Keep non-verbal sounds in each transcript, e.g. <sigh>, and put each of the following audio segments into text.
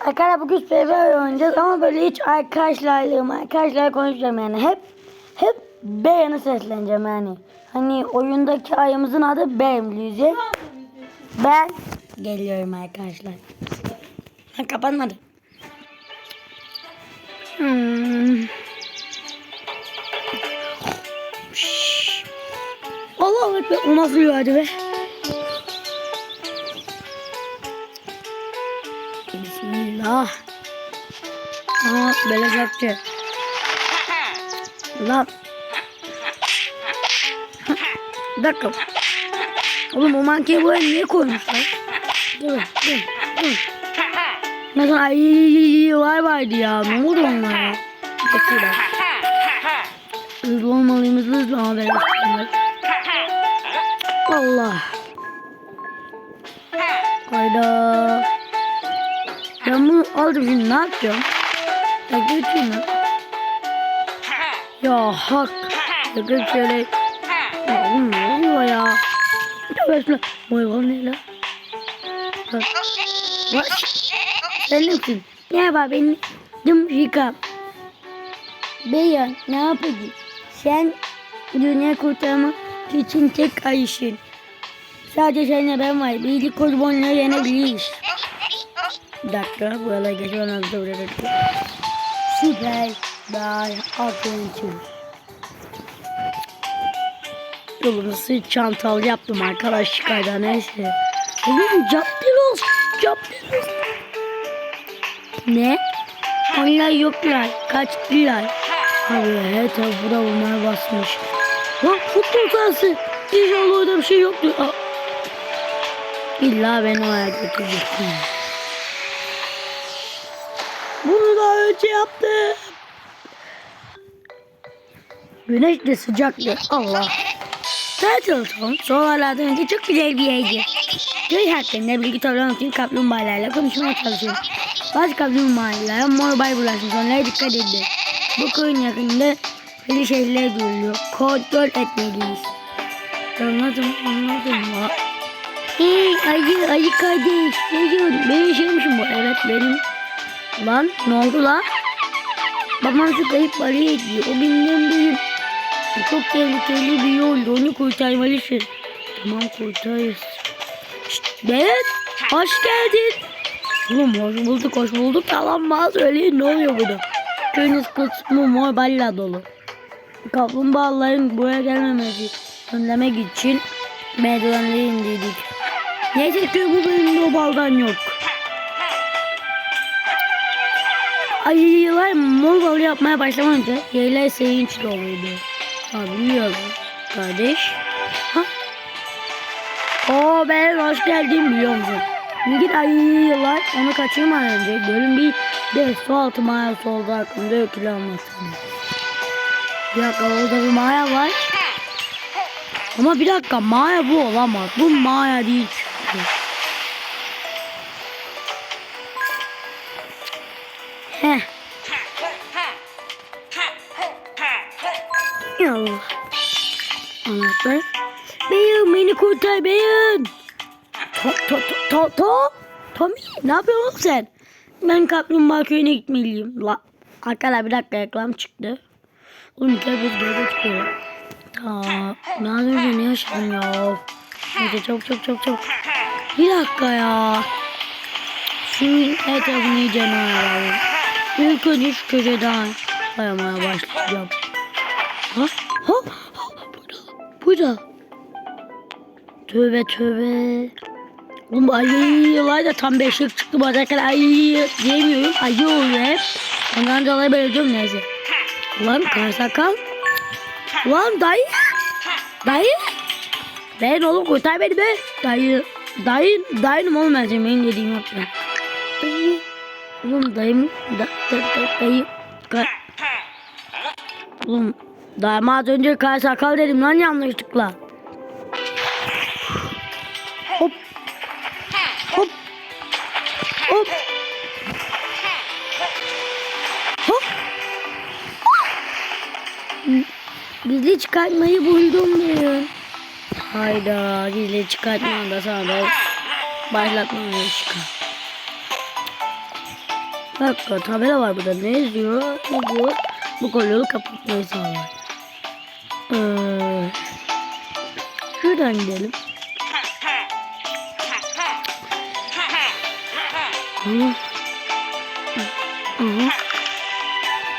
Arkadaşlar bugün PvP oynayacağız ama böyle hiç arkadaşlarla arkadaşlarla konuşacağım yani. Hep hep B'ye sesleneceğim yani. Hani oyundaki ayımızın adı B İngilizce. Ben geliyorum arkadaşlar. Ha, kapanmadı. Hmm. Allah ekber. O nasıl yağdı be? Bismillah. Aa böyle çarptı. Lan. Bir dakika. Oğlum o mankeyi buraya niye koymuşlar? Dur dur dur. Zaman ay var vardı ya. Ne oldu onlara? Bakıyorlar. Hızlı olmalıyız hızlı ama böyle yapıyorlar. Allah. Hayda. Ben bunu aldım ne yapacağım? Ya götüreyim lan. Ya hak. Ya göt şöyle. Ya oğlum ne oluyor ya? Tövbe şuna. Vay ne lan? Bak. Bak. Sen nesin? Ne var benim? Dımrika. Beyan ne yapacağız? Sen dünya kurtarmak için tek ayışın. Sadece senle ben var. Birlik korbonla yenebiliriz. Bir dakika. Buralara geçiyorum. Hızlı buraya geçiyorum. Süper. Daha adventure. Yolunu sırt çantalı yaptım arkadaşlar. Neyse. Oğlum Captilos. Captilos. Ne? Onlar yoklar. Kaçtılar. Abi her taraf bura bunlar basmış. Lan futbol sahası. İnşallah orada bir şey yoktur. Aa. İlla beni oraya götüreceksin. Daha önce yaptım. Güneş de sıcaktı. Allah. Turtleton sonralardan önce çok güzel bir yerdi. Köy hakkında bilgi toplamak için kaplumbağalarla konuşmaya çalışıyorum. Bazı kaplumbağalara mor bay bulaşmış. Onlara dikkat edin. Bu köyün yakında belli şeyler duyuluyor. Kontrol etmeliyiz. Anladım anladım. Ha. Hey ayı ayı kardeş. Ne diyorsun? Benim yaşamışım bu. Evet benim. Lan ne oldu lan? Babam şu kayıp araya ediyor. O benden büyük. Çok tehlikeli bir yoldu. Onu kurtarmalısın. Tamam kurtarırız. Şşt Berat. Hoş geldin. Oğlum hoş bulduk hoş bulduk. Tamam bana söyleyin ne oluyor burada? Köyünüz kısmı mor balla dolu. Kaplumbağaların buraya gelmemesi önlemek için merdivenleri indirdik. Neyse ki bu bölümde o baldan yok. Ayılar balı yapmaya başlamadan önce yerler sevinç doluydu. Ha biliyorum kardeş. Ha? Oo ben hoş geldin biliyor musun? Git ayılar onu kaçırmadan önce gölün bir de su altı mağarası oldu hakkında öykülü anlatsın. Bir dakika orada bir mağara var. Ama bir dakika mağara bu olamaz. Bu mağara değil Heh. Ya Allah. Anahtar. Beni kurtar beyin. To to to to to. Tommy ne yapıyorsun sen? Ben kaplumbağa köyüne gitmeliyim. La. Arkadaşlar bir dakika reklam çıktı. Oğlum bir kere biz böyle çıkıyor. Ta ne az ne yaşadım ya? Neyse çabuk çabuk çabuk çabuk. Bir dakika ya. Suyun her tarafını iyice alalım. İlk önce şu köşeden sayamaya başlayacağım. Ha? Ha? ha burada. Burada. Tövbe tövbe. Oğlum ayılar da tam beşlik çıktı. Bazen ayı diyemiyorum. Ayı oluyor hep. Ondan dolayı böyle diyorum neyse. Ulan karsakal. Ulan dayı. Dayı. Ben oğlum kurtar beni be. Dayı. Dayı. Dayım oğlum ben senin benim dediğimi yaptım. Dayı. Oğlum dayım. Da, da, da, dayı. Ka oğlum dayıma az önce karsakal dedim lan yanlışlıkla. Hop. Hop. Hop. Hop. Gizli çıkartmayı buldum diyor. Hayda gizli çıkartma da sana da başlatmaya çıkar. Bak tabela var burada. Ne yazıyor? Ne diyor? Bu kolonu kapatmayı sağlar. Ee, şuradan gidelim. Hı. Hı.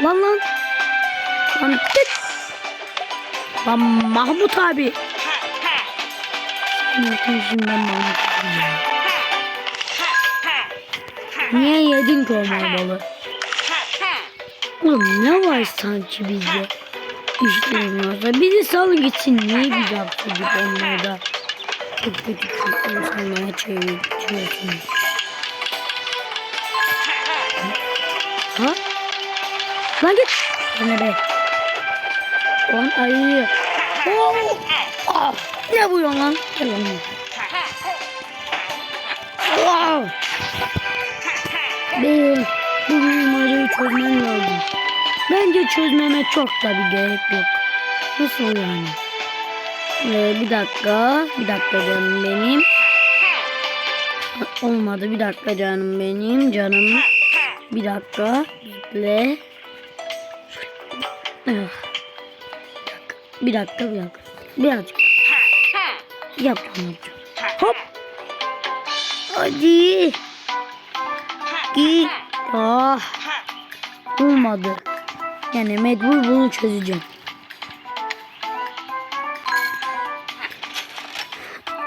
Lan lan. Lan tık. Lan Mahmut abi. Sen şimdi Mahmut abi. Niye yedin ki o marbalı? Oğlum ne var sanki bizde? Olmazsa bizi sal gitsin. Niye biz yaptık onlarda? Çok kötü insanlara çeviriyorsunuz. Ha? Lan git. Ne be? On ayı. Oh! Ah! Ne bu lan? Gel lan. Wow! Benim bu mimarayı çözmem lazım. Bence çözmeme çok da bir gerek yok. Nasıl yani? Ee, bir dakika. Bir dakika canım benim. Olmadı. Bir dakika canım benim. Canım. Bir dakika. Bekle. Ah. Bir dakika. Bir dakika. Birazcık. Yap yapacağım. Hop. Hadi. Git. Ah. Olmadı. Yani mecbur bunu çözeceğim.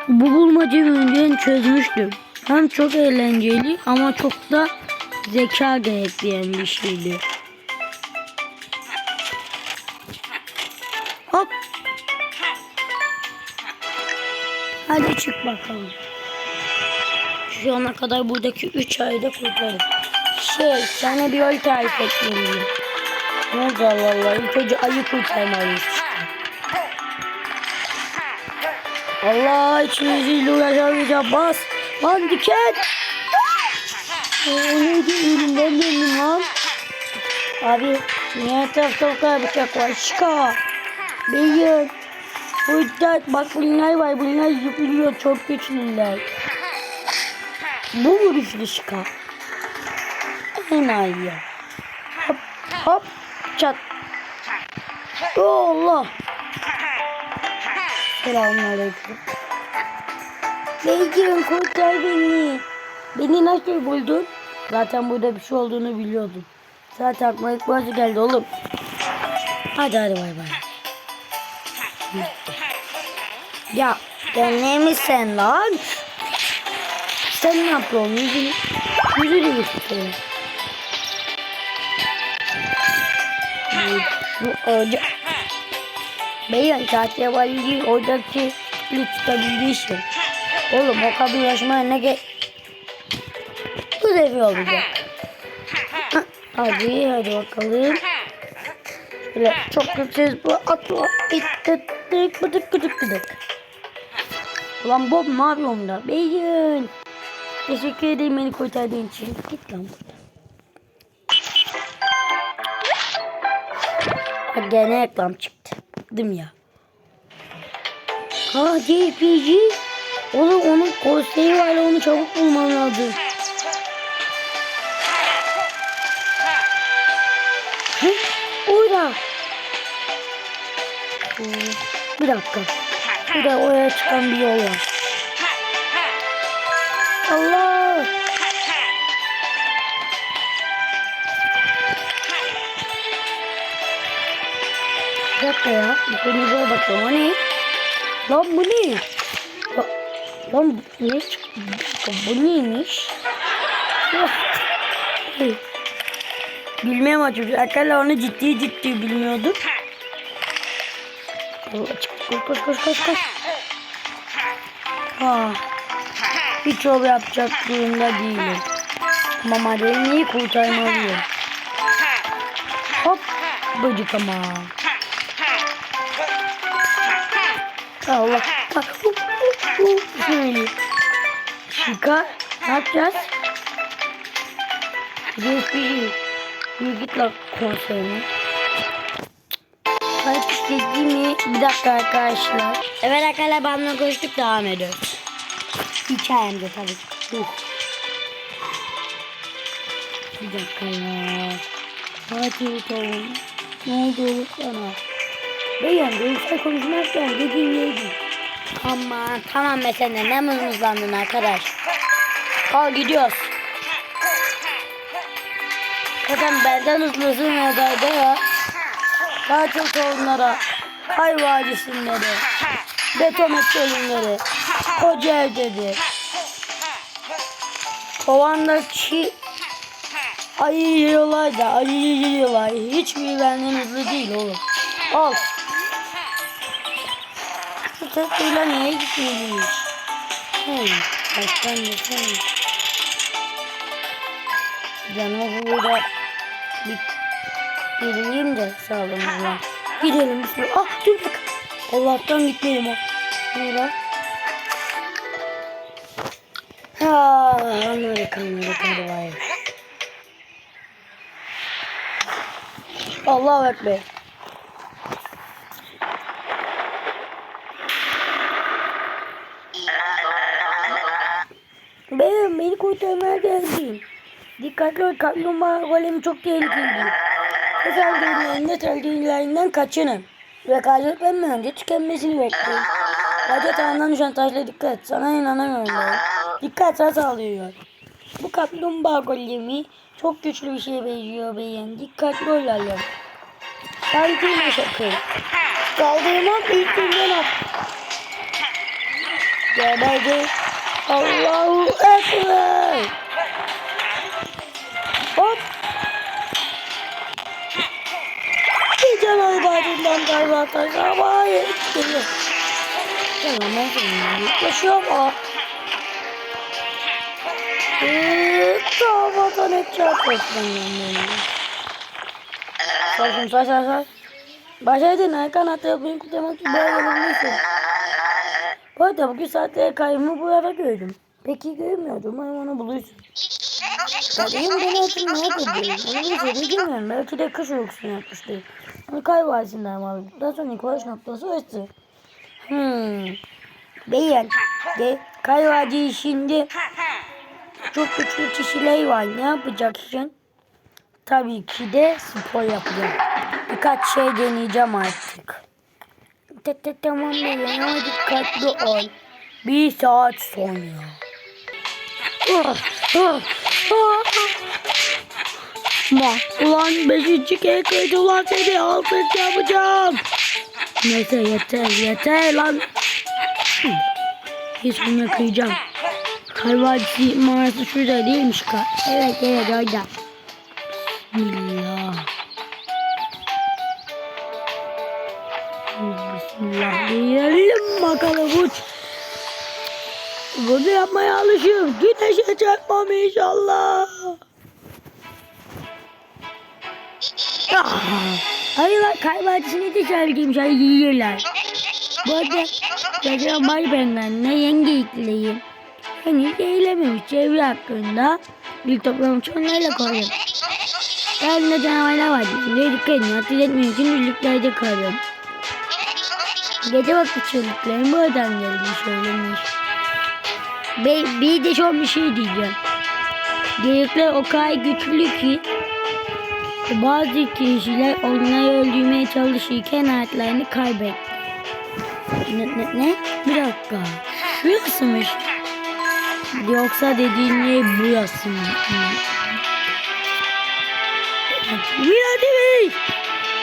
Bu bulmacayı önceden çözmüştüm. Hem çok eğlenceli ama çok da zeka gerektiren bir şeydi. Hop. Hadi çık bakalım. Şu ana kadar buradaki 3 ayda kurtardım. Şey, sana bir yol tarif etmeliyim. Ne oldu Allah Allah? İlk önce ayı kurtarmalıyız. Allah içimiziyle uğraşamayacağım. Bas. Lan diken. O neydi? Elimden döndüm lan. Abi niye etrafta o kadar bıçak var? Şika. Beyin. Burada bak bunlar var. Bunlar zıplıyor. Çok güçlüler. Bu güçlü şika? Enayi ya. Hop hop çat. Allah. Selamünaleyküm. Beygir'im kurtar beni. Beni nasıl buldun? Zaten burada bir şey olduğunu biliyordum. Zaten aklıma ilk başta geldi oğlum. Hadi hadi bay bay. Ya sen misin lan? Sen ne yapıyorsun? Yüzünü, yüzü değişti. Bu hoca. Beyan tahtaya valiliği oradaki tutabildiği için. Oğlum o kabul yaşamaya ne ge... Bu devi olacak. Hadi hadi bakalım. Böyle çok yüksek bu atla. İttettik bıdık bıdık bıdık. Ulan Bob ne yapıyorsun da? Beyin. Teşekkür ederim beni kurtardığın için. Git lan buradan. Gene reklam çıktı. Değil ya? Ha JPG. Oğlum onun konseyi var onu çabuk bulmam lazım. Hı? Orada. Bir dakika. Bir de oraya çıkan bir yol var. Allah! Bir dakika ya. Bu kırmızıya bakıyorum. O ne? Lan bu ne? Lan, bu ne? Bu neymiş? Bilmem açıkçası. Arkadaşlar onu ciddi ciddi çık, Koş koş koş koş koş. Ha. Hiç yol yapacak durumda değilim. Ama Maria'yı kurtarmalıyım. Hop. Bıcık ama. Allah. Bak. Şöyle. Şika. Ne yapacağız? GSP. Yürü git lan konserine. Kayıt istedi mi? Bir dakika arkadaşlar. Evet arkadaşlar benimle konuştuk devam ediyoruz. Hikayemde tabii. Dur. Bir dakika ya. Fatih Tohum. Ne oldu oğlum sana? Beyan duygusal konuşmazken dediğin neydi? Aman tamam mesela ne mızmızlandın arkadaş. Al gidiyoruz. Zaten benden hızlısın ya da ya. Tatil tohumlara, kay vadisinleri, beton çölünleri, koca evleri, kovanda çi ayı yiyorlar da ayı yiyorlar. Hiçbir benden hızlı değil oğlum. Al. Tatlıyla niye gitmeliyiz? Hey, baştan desene. Canımı burada bir gireyim de sağlığımıza. Gidelim sürü. Ah dur bak. Allah'tan gitmeyelim o. Burada. Ha, Amerikanları hadi vay. Allahu Ekber. Ben beni kurtarmaya geldim. Dikkatli ol kaplumbağa golemi çok tehlikeli. Özel düğünlerinde tercihlerinden kaçının. Rekabetlerin önce tükenmesini bekleyin. Radyo tağından düşen taşla dikkat. Sana inanamıyorum ben. Dikkat sana sağlıyor. Bu kaplumbağa golemi çok güçlü bir şeye benziyor beyin. Dikkatli ol alem. Sakin sakın. Kaldırmak ilk günden at. Geberdi. Allahu Ekber. Hop. Bir canavar badından galiba arkadaşlar. Hayır. Geliyor. Tamam ben seninle yaklaşıyorum ama. Davadan hep çarpışmıyorum. Saçım saç saç saç. Başardın Erkan hatta beni kurtarmak. Bu arada bugün saatte kaybımı bu ara gördüm. Peki görmüyordum ama onu bulursun. Benim beni hatırlamak ediyorum. Onu bir şey bilmiyorum. Belki de kış uykusunu yapmıştır. Onu kaybolsun ama. Daha sonra Nikolaş noktası orası. Hmm. Beyan. De kaybolcu şimdi çok güçlü kişiler var. Ne yapacaksın? Tabii ki de spor yapacağım. Birkaç şey deneyeceğim artık. Te te tamam beyan ama dikkatli ol. Bir saat sonra. Ma, ulan beşinci kaydı ulan seni altıncı yapacağım. Neyse yeter yeter lan. Hiç bunu kıyacağım. Hayvacı mağarası şurada değilmiş ka. Evet evet orada. Bismillah. Bismillah diyelim bakalım uç. Bunu yapmaya alışıyorum. Güneşe çarpmam inşallah. Ah, Hayırlar kaybancısını da söylediğim şey yiyorlar. Bu arada Gece var benden ne yenge ikleyim. Henüz eğilememiş çevre hakkında bir toplamış onlarla koyuyorum. Ben de canavarlar var. Şimdi dikkat edin. Atıl etmeyin için birliklerde kalın. Gece vakti çığlıkların buradan geldiği söylemiş. Be bir de son bir şey diyeceğim. Gerekler o kadar güçlü ki bazı kişiler onları öldürmeye çalışırken hayatlarını kaybetti. Ne, ne, ne? Bir dakika. Şurasıymış. Yoksa dediğin yer burası mı? Miradi Bey!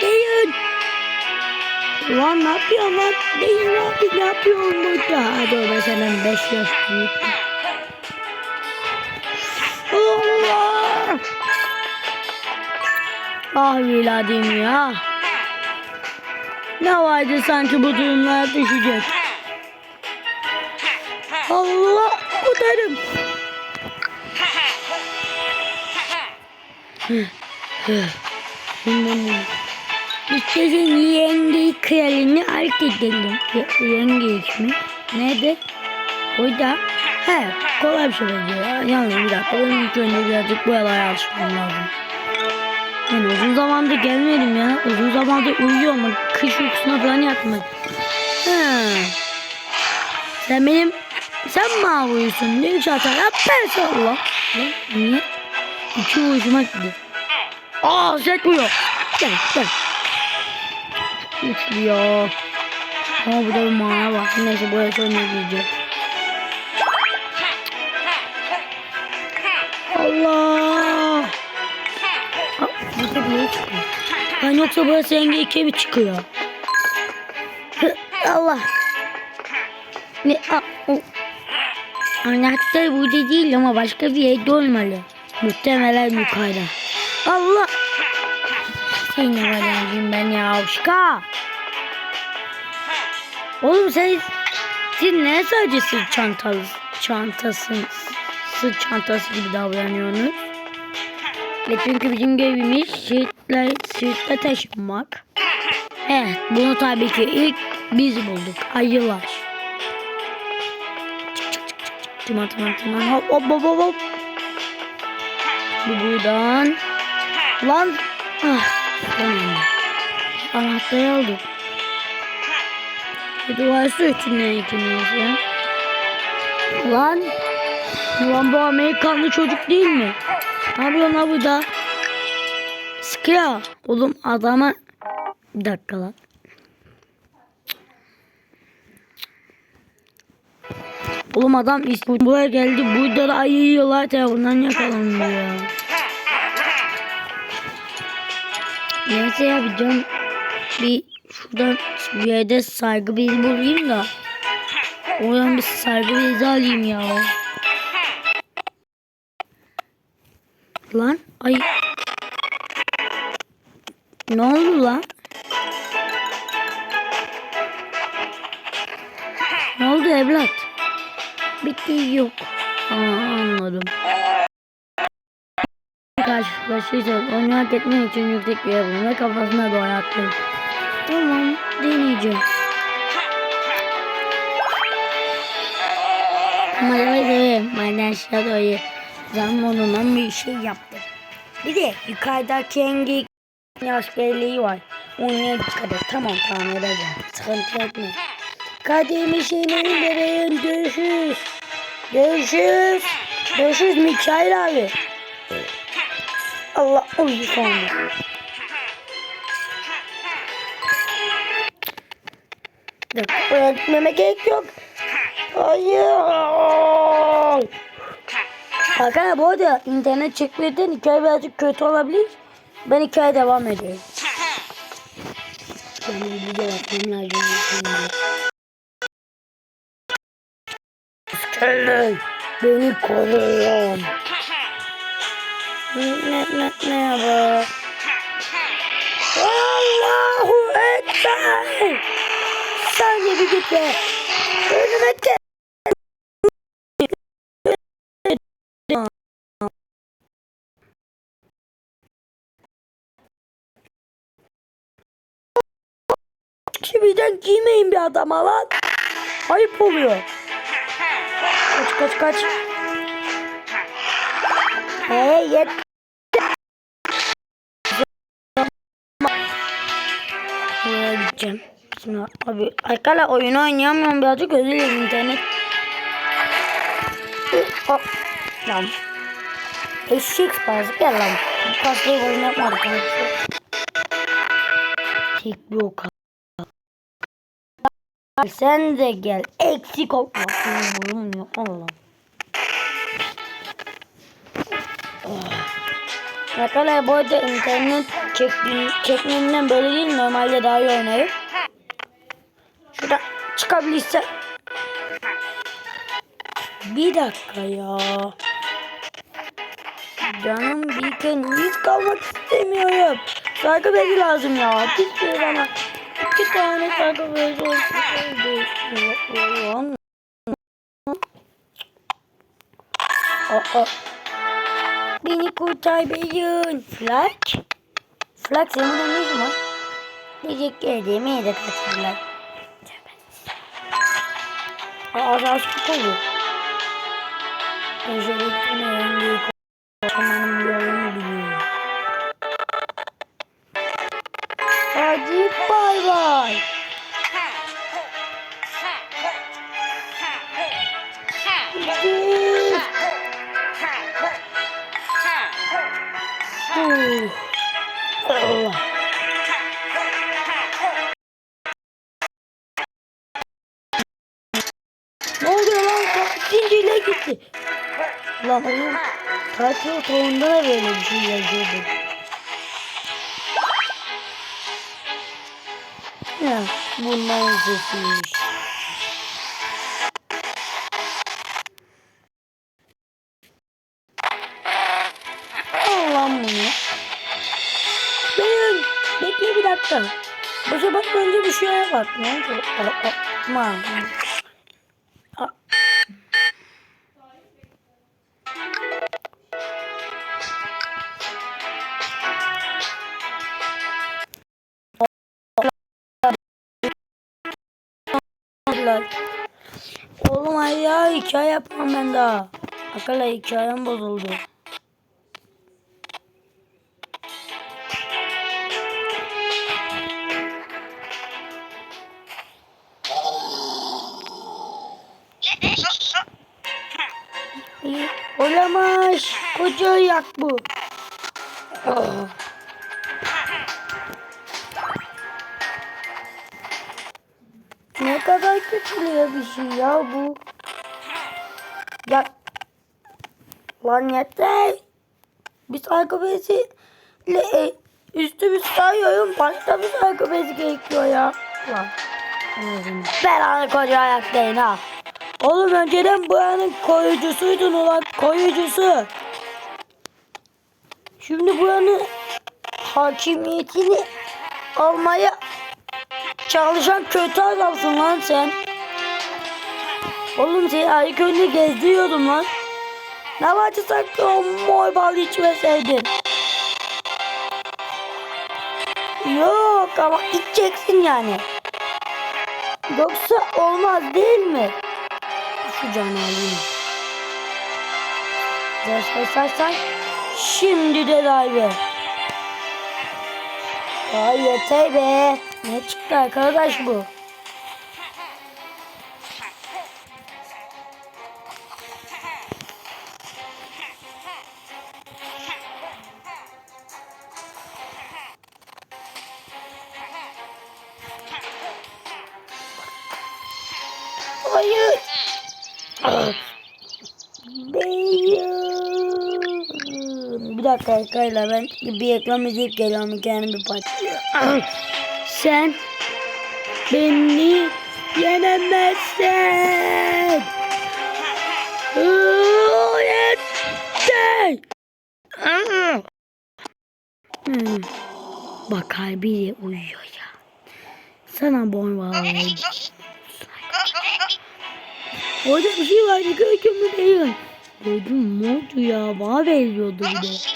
Deyin! Lan ne yapıyorsun lan? Deyin ne yapıyorsun? Ne yapıyorsun burada? Hadi o da senden 5 yaş büyük. Ah evladım ya. Ne vardı sanki bu durumlara düşecek. Şimdi İstedim yengeyi kralını alt edelim. Y- Yenge ismi. Nerede? Burada. He kolay bir şey benziyor ya. Yalnız bir dakika benim ilk önce birazcık buralara alışmam lazım. Yani uzun zamandır gelmedim ya. Uzun zamandır uyuyorum. Bak, Kış uykusuna falan yatmadım. Ha. Sen benim... Sen mi uyuyorsun? Ne atar? Yap ben salla. Niye? İki vuruşuma gitti. Aa set vuruyor. Gel gel. Güçlü ya. Ama burada bir mağara var. Neyse buraya sonra gideceğim. Allah. Aa, burada bir yere çıkıyor. Ben yoksa burası yenge ikiye mi çıkıyor? Allah. Ne? Aa. Anahtar burada değil ama başka bir yerde olmalı. Muhtemelen yukarıda. Allah. Seni var ben ya aşka. Oğlum sen siz ne sadece sırt çantası çantası sırt çantası gibi davranıyorsunuz? Ve çünkü bizim görevimiz sırtla, sırtla taşınmak. Evet bunu tabii ki ilk biz bulduk. Ayılar. Tamam tamam tamam. Hop hop hop hop. Bu buradan. Lan. Ah. Tamam. Anahtarı aldım. Bir duvar su içinden ikimiz ya. Lan. Lan bu Amerikanlı çocuk değil mi? Ne yapıyorsun burada? Sıkıyor. Oğlum adama... Bir dakika lan. Oğlum adam İstanbul'a buraya geldi. Burada da ayı yiyorlar tarafından yakalanıyor ya. Neyse ya bir can bir şuradan bir yerde saygı bezi bulayım da oradan bir saygı bezi alayım ya. Lan ay ne oldu lan? Ne oldu evlat? Bitti yok. Aa, anladım. Karşılaşırsak onu hak etmek için yüksek bir yapım ve kafasına doğru attım. Tamam deneyeceğim. Ama yavaş benden aşağı doğru zamanından bir şey yaptım. Bir de yukarıdaki engi askerliği var. Ona dikkat et. Tamam tamam edeceğim. Sıkıntı etme. Kademi şeyini bebeğim görüşürüz. Görüşürüz. Görüşürüz Mikail abi. Allah uyuyor sonra. Dur, oraya gitmeme gerek yok. Hayır. Arkadaşlar bu arada internet çekmeden hikaye birazcık kötü olabilir. Ben hikaye devam edeyim. Ben bir video yapmam lazım. Askerler beni koruyun. Bu? Allahu Ekber. Sen de bir git be. Önüme gel. Şimdiden giymeyin bir adama lan. Ayıp oluyor. Kaç kaç kaç. Hey yet. Şimdi abi arkadaşlar oyunu oynayamıyorum birazcık özür dilerim internet. Hop. Lan. Eşek spazı gel lan. Bu kasayı oyun yapmadık. Tek o sen de gel. Eksik. Oğlum ya Allah. Arkadaşlar bu arada internet çekmemden böyle değil. Normalde daha iyi oynarım. Şurada çıkabilirse. Bir dakika ya. Canım bir kez hiç kalmak istemiyorum. Saygı bezi lazım ya. Hiçbir bana. İki tane saygı bezi olsun. Aa. Beni kurtar beyin. Flak. Flak senin burada ne var? Teşekkür ederim. İyi de kaçırdılar. Aa az oldu. Özellikle öğrendiği kocamanın Ne oluyor lan? Zincirle gitti. Lan oğlum tatil tohumunda da böyle bir şey yazıyordu. Ya bundan sesiymiş. Ne Aman. Oğlum ay ya hikaye yapmam ben daha. Akala hikayem bozuldu. Koca yak bu. Ah. Ne kadar kötülüyor bir şey ya bu. Ya. Lan yeter. Bir psikopesiyle e, üstümüz sayıyorum. Başka bir psikopesi gerekiyor ya. Lan. Belanı koca ayak değil ha. Oğlum önceden bu yanın koyucusuydun ulan koyucusu. Şimdi bu yanın hakimiyetini almaya çalışan kötü adamsın lan sen. Oğlum seni ayık önünde gezdiriyordum lan. Ne vardı sanki o mor bal içmeseydin. Yok ama içeceksin yani. Yoksa olmaz değil mi? Şu canı alayım. Say say. Şimdi de dive. Ay yeter be. Ne çıktı arkadaş bu? Hayır. Dakika arkadaşlar ben bir reklam izleyip geliyorum kendim bir parça. Ah. <clears throat> Sen beni yenemezsin. Yeter. Hmm. Bak kalbiyle uyuyor ya. Sana boy var. Orada bir şey vardı gördün mü değil. Gördüm ne oldu ya bana veriyordu bir de.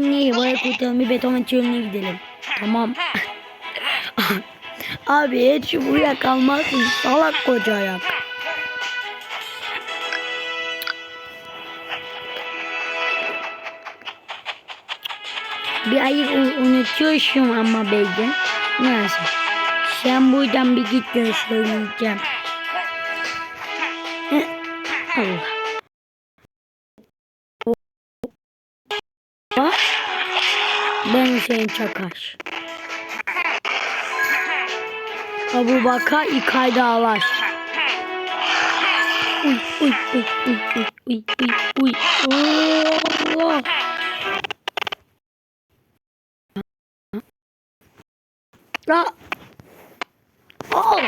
Şimdi buraya kurtaralım bir beton çölüne gidelim. Tamam. <laughs> Abi hiç buraya kalmazsın salak koca ayak. Bir ayı u- unutuyorsun ama belki. Neyse. Sen buradan bir git söyleyeceğim. <laughs> Allah. Hüseyin Çakar. Abu Bakar İkay Dağlar. Uy uy uy uy uy uy uy uy. Allah. Ya. Aa.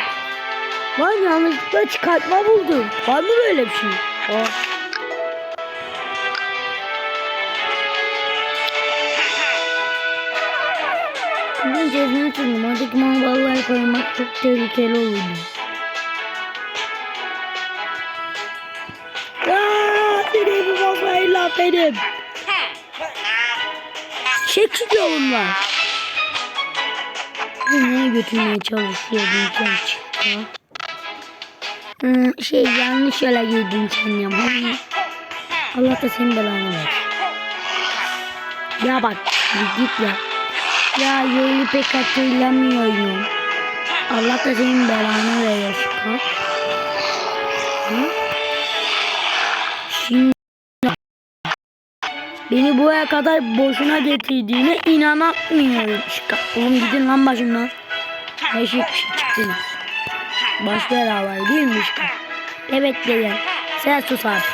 Lan yanlışlıkla çıkartma buldum. Var mı böyle bir şey? Aa. Bunun cezini tuttum. Oradaki mangalları koymak çok tehlikeli olurdu. Aaa! Seni bu babayı laf edip. Çekil yolumdan. Nereye götürmeye çalışıyordun sen çıktı? Hmm, şey yanlış yola girdin sen ya. Allah da senin belanı ver. Ya bak bir git ya. Ya yolu pek hatırlamıyorum. Allah da senin belanı verir. Şimdi Beni buraya kadar boşuna getirdiğine inanamıyorum. Şaka. Oğlum gidin lan başımdan. Her şey çıktınız. Baş belalar değil mi işte? Evet dedim. Sen sus artık.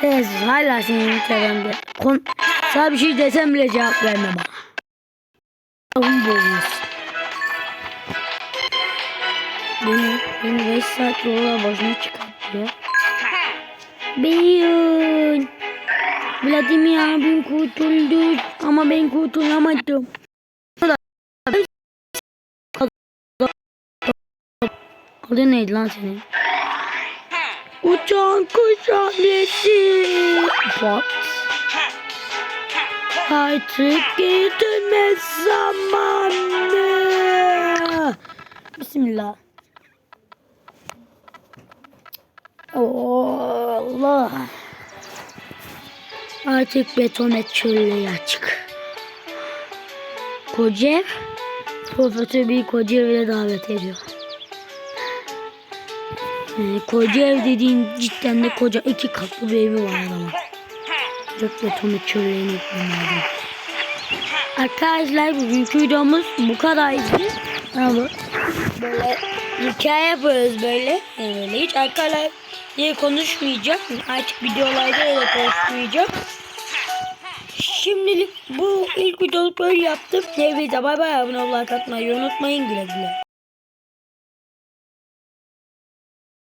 Sen sus. Hala senin tepemde. Kon Sana bir şey desem bile cevap verme bana. Oğlum bozuyorsun. Beni, beni 5 saat yola başına çıkartıyor. Beyon. Vladimir abim kurtuldu ama ben kurtulamadım. Adı neydi lan senin? Uçan kuş ailesi. Bak. Artık dönme zamanı. Bismillah. Allah. Artık betonet çölleri açık. Kocev, Profesör bir Kocev'e davet ediyor. Yani Kocev dediğin cidden de koca iki katlı bir evi var adamın. Çok betonet çöllerini yapmam Arkadaşlar bugünkü videomuz bu kadardı. Ama böyle hikaye yapıyoruz böyle. Yani böyle hiç arkalar diye konuşmayacağım. Artık videolarda da konuşmayacağım. Şimdilik bu ilk videoluk böyle yaptım. Hepinize bay bay abone olmayı, unutmayın güle güle.